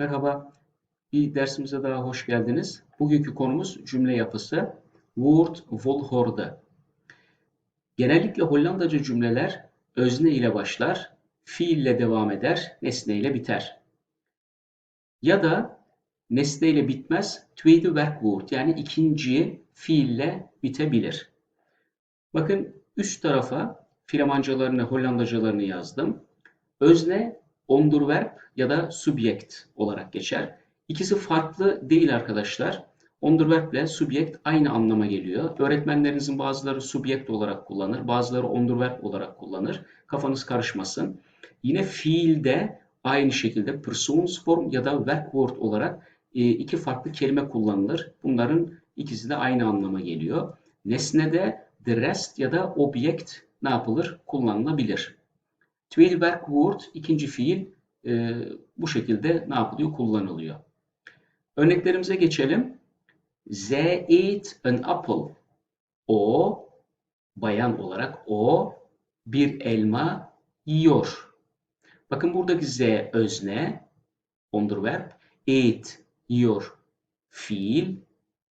Merhaba, bir dersimize daha hoş geldiniz. Bugünkü konumuz cümle yapısı. Word volgorde. Genellikle Hollandaca cümleler özne ile başlar, fiille devam eder, nesne ile biter. Ya da nesne ile bitmez, tweede werkwoord yani ikinci fiille bitebilir. Bakın üst tarafa Flamancalarını, Hollandacalarını yazdım. Özne onderwerp ya da subjekt olarak geçer. İkisi farklı değil arkadaşlar. Onderwerp ile subjekt aynı anlama geliyor. Öğretmenlerinizin bazıları subjekt olarak kullanır, bazıları onderwerp olarak kullanır. Kafanız karışmasın. Yine fiilde aynı şekilde persoonsform ya da werkwoord olarak e, iki farklı kelime kullanılır. Bunların ikisi de aynı anlama geliyor. Nesnede the rest ya da objekt ne yapılır? Kullanılabilir. Tweede werkwoord ikinci fiil e, bu şekilde ne yapılıyor? Kullanılıyor. Örneklerimize geçelim. Zij eet een appel. O, bayan olarak o bir elma yiyor. Bakın buradaki z özne, onderwerp, eet, yiyor, fiil,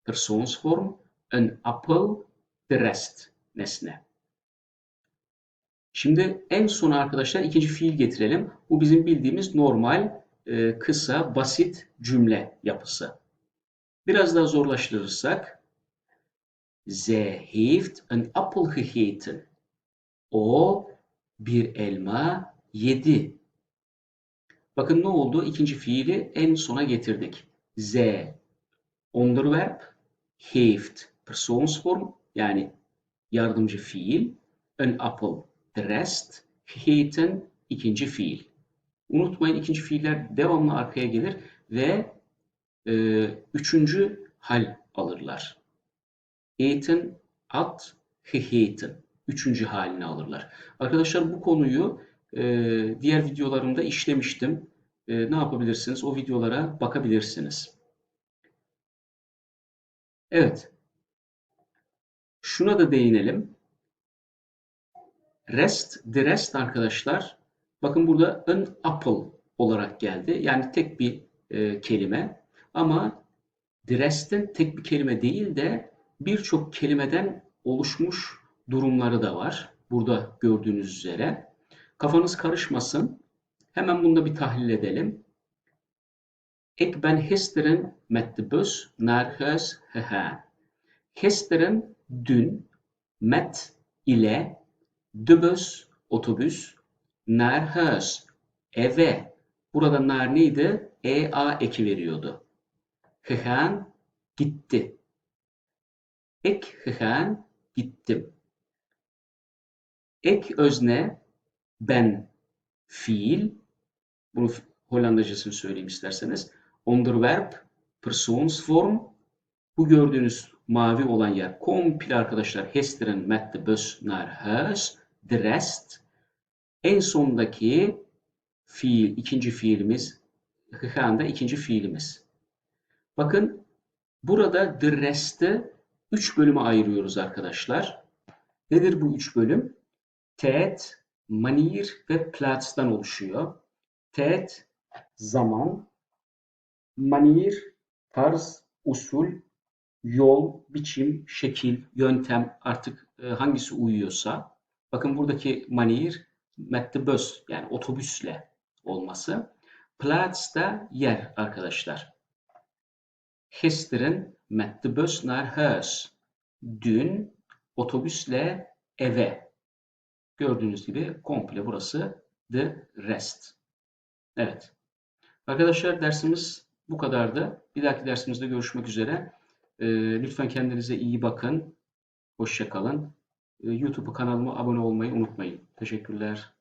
persoonsvorm, een appel, the rest, nesne. Şimdi en sona arkadaşlar ikinci fiil getirelim. Bu bizim bildiğimiz normal, e, kısa, basit cümle yapısı. Biraz daha zorlaştırırsak. Ze heeft een appel gegeten. O bir elma yedi. Bakın ne oldu? İkinci fiili en sona getirdik. Ze onderwerp, heeft persoonsvorm yani yardımcı fiil, een appel the rest, gegeten ikinci fiil. Unutmayın ikinci fiiller devamlı arkaya gelir ve e, üçüncü hal alırlar. Eten, at, gegeten. Üçüncü halini alırlar. Arkadaşlar bu konuyu e, diğer videolarımda işlemiştim. E, ne yapabilirsiniz? O videolara bakabilirsiniz. Evet. Şuna da değinelim. Rest, the rest arkadaşlar. Bakın burada an apple olarak geldi. Yani tek bir e, kelime. Ama the rest'in tek bir kelime değil de birçok kelimeden oluşmuş durumları da var. Burada gördüğünüz üzere. Kafanız karışmasın. Hemen bunu da bir tahlil edelim. Ik ben gisteren met de bus naar huis gegaan. Gisteren dün met ile de bus otobüs naar huis eve. Burada naar neydi? EA eki veriyordu. Gegaan gitti. Ik gegaan gittim. Ek özne ben fiil. Bunu Hollandacasını söyleyeyim isterseniz. Onderwerp persoonsvorm. Bu gördüğünüz mavi olan yer komple arkadaşlar Hesteren met de bus naar huis. Rest. En sondaki fiil, ikinci fiilimiz. Gegaan da ikinci fiilimiz. Bakın burada rest'i üç bölüme ayırıyoruz arkadaşlar. Nedir bu üç bölüm? Tijd, manier ve plaats'tan oluşuyor. Tijd, zaman, manier, tarz, usul, yol, biçim, şekil, yöntem artık e, hangisi uyuyorsa. Bakın buradaki de bus yani otobüsle olması. Plaats da yer arkadaşlar. De bus naar huis. Dün otobüsle eve. Gördüğünüz gibi komple burası the rest. Evet. Arkadaşlar dersimiz bu kadardı. Bir dahaki dersimizde görüşmek üzere. Ee, lütfen kendinize iyi bakın. Hoşçakalın. Ee, YouTube kanalıma abone olmayı unutmayın. Teşekkürler.